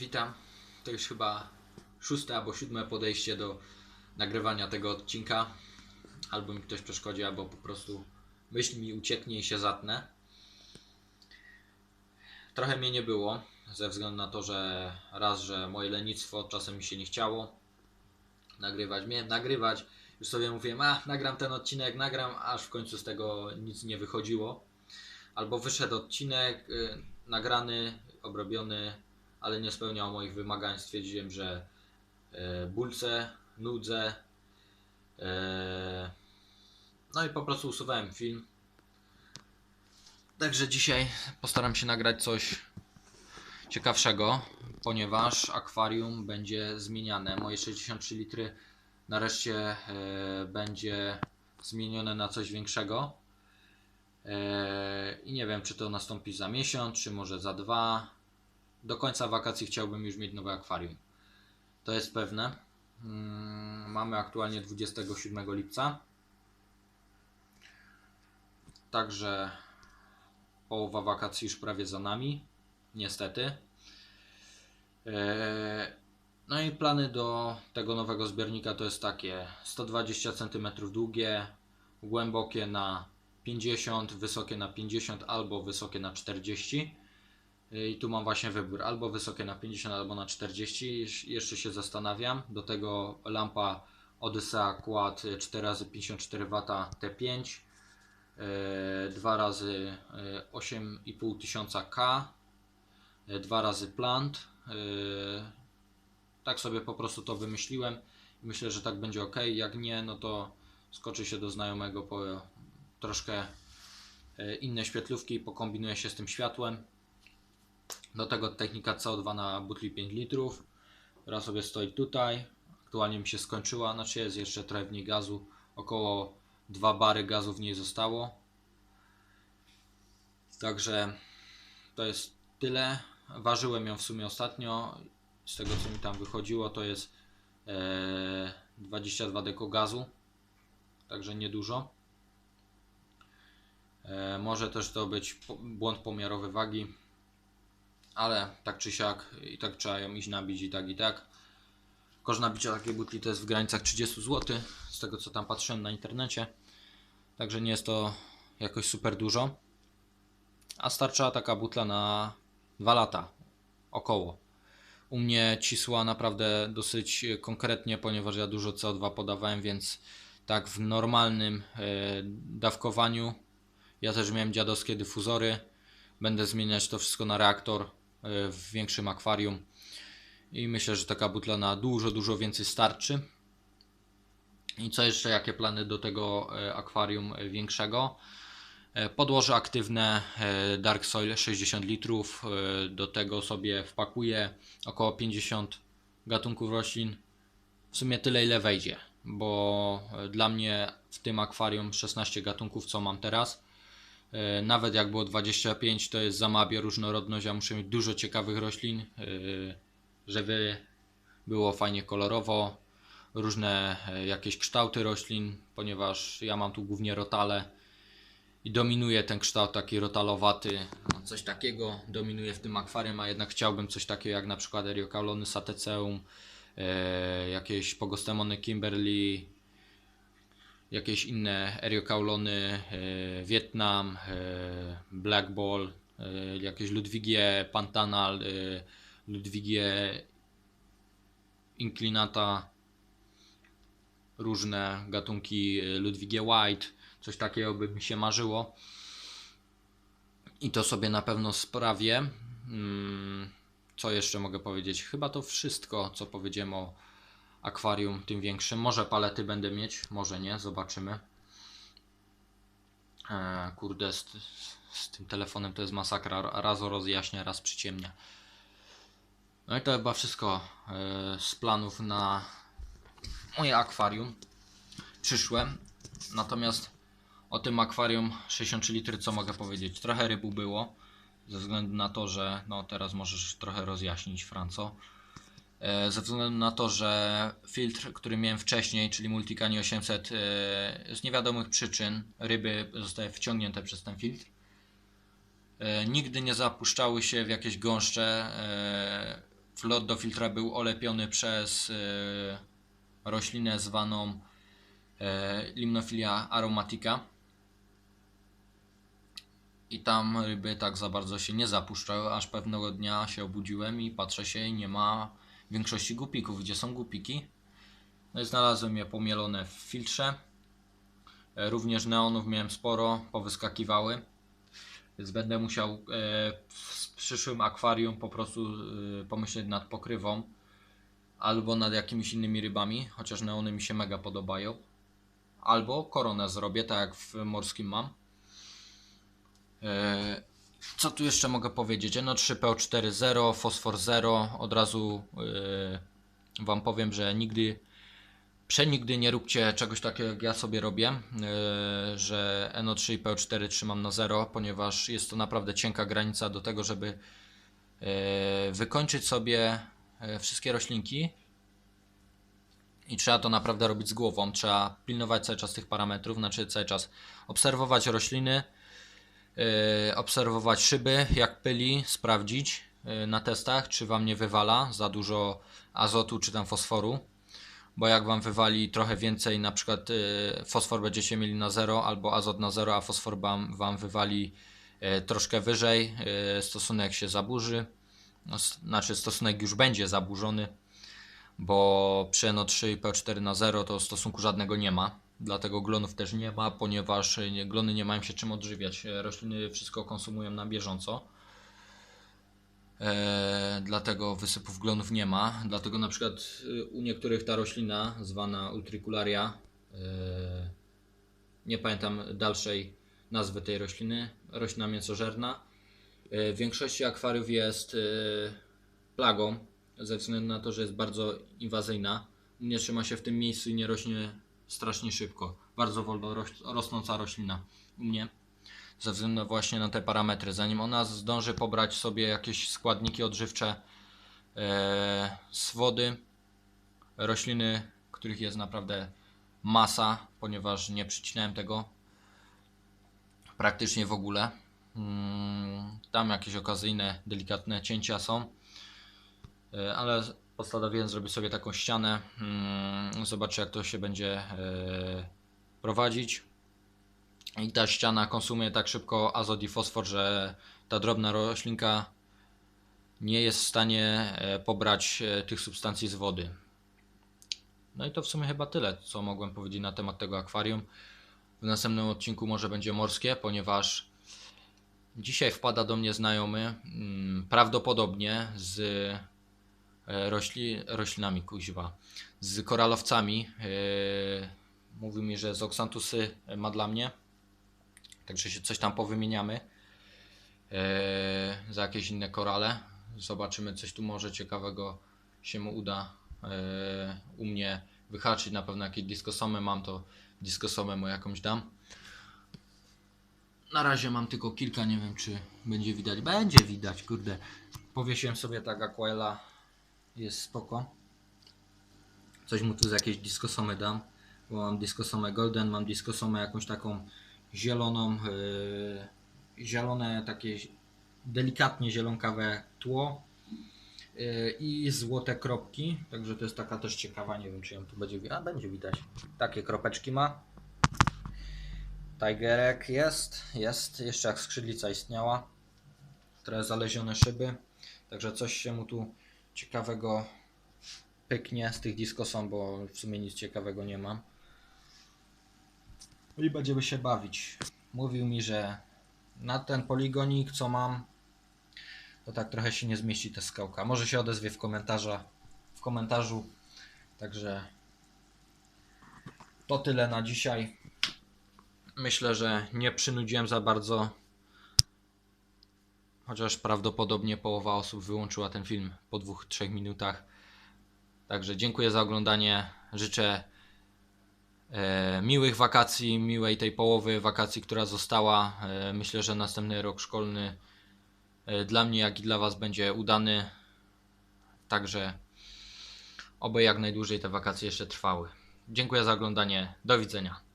Witam. To już chyba szóste albo siódme podejście do nagrywania tego odcinka. Albo mi ktoś przeszkodzi, albo po prostu myśl mi ucieknie i się zatnę. Trochę mnie nie było, ze względu na to, że raz, że moje lenistwo czasem mi się nie chciało nagrywać. Miałem nagrywać, już sobie mówiłem, a nagram ten odcinek, nagram, aż w końcu z tego nic nie wychodziło. Albo wyszedł odcinek y, nagrany, obrobiony, ale nie spełniał moich wymagań. Stwierdziłem, że e, bulce, nudzę. E, no i po prostu usuwałem film. Także dzisiaj postaram się nagrać coś ciekawszego, ponieważ akwarium będzie zmieniane. Moje 63 litry nareszcie e, będzie zmienione na coś większego. I nie wiem, czy to nastąpi za miesiąc, czy może za dwa. Do końca wakacji chciałbym już mieć nowe akwarium. To jest pewne. Mm, Mamy aktualnie 27 lipca. Także połowa wakacji już prawie za nami. Niestety. Eee, No i plany do tego nowego zbiornika to jest takie 120 cm długie, głębokie na 50, wysokie na 50 albo wysokie na 40. I tu mam właśnie wybór albo wysokie na 50, albo na 40. Jeż- Jeszcze się zastanawiam. Do tego lampa Odyssea Quad 4x54W T5, e, 2 razy 8,5 tysiąca K, 2 razy plant. e, Tak sobie po prostu to wymyśliłem. Myślę, że tak będzie ok. Jak nie, no to skoczę się do znajomego po troszkę e, inne świetlówki i pokombinuję się z tym światłem. Do tego technika CO2 na butli 5 litrów, która sobie stoi tutaj. Aktualnie mi się skończyła, znaczy jest jeszcze trochę w niej gazu. Około 2 bary gazu w niej zostało. Także to jest tyle. Ważyłem ją w sumie ostatnio. Z tego co mi tam wychodziło, to jest e, 22 deko gazu. Także niedużo. E, może też to być błąd pomiarowy wagi, ale tak czy siak i tak trzeba ją iść nabić i tak i tak. Koszt nabicia takiej butli to jest w granicach 30 zł, z tego co tam patrzyłem na internecie. Także nie jest to jakoś super dużo. A starcza taka butla na 2 lata około. U mnie cisła naprawdę dosyć konkretnie, ponieważ ja dużo CO2 podawałem, więc tak w normalnym e, dawkowaniu ja też miałem dziadowskie dyfuzory. Będę zmieniać to wszystko na reaktor w większym akwarium. I myślę, że taka butla na dużo, dużo więcej starczy. I co jeszcze, jakie plany do tego e, akwarium większego? E, Podłoże aktywne e, Dark Soil 60 litrów. Do tego sobie wpakuję około 50 gatunków roślin. W sumie tyle ile wejdzie, bo dla mnie w tym akwarium 16 gatunków co mam teraz. E, Nawet jak było 25 to jest za mała bioróżnorodność, ja muszę mieć dużo ciekawych roślin, e, żeby było fajnie kolorowo, różne e, jakieś kształty roślin, ponieważ ja mam tu głównie rotale i dominuje ten kształt taki rotalowaty, coś takiego dominuje w tym akwarium, a jednak chciałbym coś takiego jak na przykład Eriocaulony sateceum, jakieś Pogostemony Kimberley, jakieś inne Eriocaulony, e, Wietnam, e, Black Ball, e, jakieś Ludwigie Pantanal, Ludwigie Inclinata, różne gatunki Ludwigie White, coś takiego by mi się marzyło. I to sobie na pewno sprawię. Mm, Co jeszcze mogę powiedzieć? Chyba to wszystko, co powiedziałem o akwarium tym większym. Może palety będę mieć, może nie, zobaczymy. E, kurde, z, z tym telefonem to jest masakra. Raz rozjaśnia, raz przyciemnia. No i to chyba wszystko e, z planów na moje akwarium przyszłe. Natomiast o tym akwarium 63 litry co mogę powiedzieć? Trochę rybu było. Ze względu na to, że no teraz możesz trochę rozjaśnić Franco. E, Ze względu na to, że filtr, który miałem wcześniej, czyli Multicani 800, e, z niewiadomych przyczyn ryby zostały wciągnięte przez ten filtr. E, Nigdy nie zapuszczały się w jakieś gąszcze. Wlot do filtra był olepiony przez roślinę zwaną Limnophilia aromatica. I tam ryby tak za bardzo się nie zapuszczały, aż pewnego dnia się obudziłem i patrzę się i nie ma większości gupików. Gdzie są gupiki? No i znalazłem je pomielone w filtrze. E, Również neonów miałem sporo, powyskakiwały. Więc będę musiał e, w przyszłym akwarium po prostu e, pomyśleć nad pokrywą albo nad jakimiś innymi rybami, chociaż neony mi się mega podobają. Albo koronę zrobię, tak jak w morskim mam. Co tu jeszcze mogę powiedzieć? No 3PO4 0, fosfor 0. Od razu e, Wam powiem, że nigdy, przenigdy nie róbcie czegoś takiego jak ja sobie robię, e, że NO3 i PO4 trzymam na 0, ponieważ jest to naprawdę cienka granica do tego, żeby e, wykończyć sobie e, wszystkie roślinki. I trzeba to naprawdę robić z głową. Trzeba pilnować cały czas tych parametrów, znaczy cały czas obserwować rośliny, Yy, obserwować szyby, jak pyli, sprawdzić yy, na testach, czy wam nie wywala za dużo azotu czy tam fosforu. Bo jak wam wywali trochę więcej, na przykład yy, fosfor będziecie mieli na 0 albo azot na 0, a fosfor wam, wam wywali troszkę wyżej, stosunek się zaburzy. No, znaczy stosunek już będzie zaburzony, bo przy NO3 i PO4 na 0 to stosunku żadnego nie ma. Dlatego glonów też nie ma, ponieważ nie- glony nie mają się czym odżywiać. E, Rośliny wszystko konsumują na bieżąco. E, dlatego wysypów glonów nie ma. Dlatego na przykład u niektórych ta roślina zwana utricularia, e, nie pamiętam dalszej nazwy tej rośliny, roślina mięsożerna, e, w większości akwariów jest e, plagą, ze względu na to, że jest bardzo inwazyjna. Nie trzyma się w tym miejscu i nie rośnie strasznie szybko. Bardzo wolno roś, rosnąca roślina u mnie. Ze względu właśnie na te parametry. Zanim ona zdąży pobrać sobie jakieś składniki odżywcze e, z wody, rośliny, których jest naprawdę masa, ponieważ nie przycinałem tego praktycznie w ogóle. Mm, Tam jakieś okazyjne, delikatne cięcia są. E, ale postanowiłem zrobić sobie taką ścianę. Mm, Zobaczę, jak to się będzie e, prowadzić. I ta ściana konsumuje tak szybko azot i fosfor, że ta drobna roślinka nie jest w stanie e, pobrać e, tych substancji z wody. No i to w sumie chyba tyle, co mogłem powiedzieć na temat tego akwarium. W następnym odcinku może będzie morskie, ponieważ dzisiaj wpada do mnie znajomy, mm, prawdopodobnie z rośli, roślinami kuźwa, z koralowcami. E, Mówił mi, że z oksantusy ma dla mnie. Także się coś tam powymieniamy. E, za jakieś inne korale. Zobaczymy, coś tu może ciekawego się mu uda e, u mnie wyhaczyć. Na pewno jakieś diskosomę mam, to diskosomę mu jakąś dam. Na razie mam tylko kilka, nie wiem czy będzie widać. Będzie widać, kurde. Powiesiłem sobie tak Aquela. Jest spoko. Coś mu tu z jakiejś diskosomy dam. Bo mam diskosomę Golden, mam diskosomę jakąś taką zieloną. Yy, zielone, takie delikatnie zielonkawe tło. Yy, I złote kropki. Także to jest taka też ciekawa. Nie wiem czy ją tu będzie widać. A będzie widać. Takie kropeczki ma. Tigerek jest, jest, jeszcze jak skrzydlica istniała. Trochę zalezione szyby. Także coś się mu tu ciekawego pyknie z tych diskosą, bo w sumie nic ciekawego nie mam. I będziemy się bawić. Mówił mi, że na ten poligonik, co mam, to tak trochę się nie zmieści ta skałka. Może się odezwie w komentarza, w komentarzu. Także to tyle na dzisiaj. Myślę, że nie przynudziłem za bardzo. Chociaż prawdopodobnie połowa osób wyłączyła ten film po dwóch, trzech minutach. Także dziękuję za oglądanie. Życzę e, miłych wakacji, miłej tej połowy wakacji, która została. E, myślę, że następny rok szkolny e, dla mnie, jak i dla Was będzie udany. Także oby jak najdłużej te wakacje jeszcze trwały. Dziękuję za oglądanie. Do widzenia.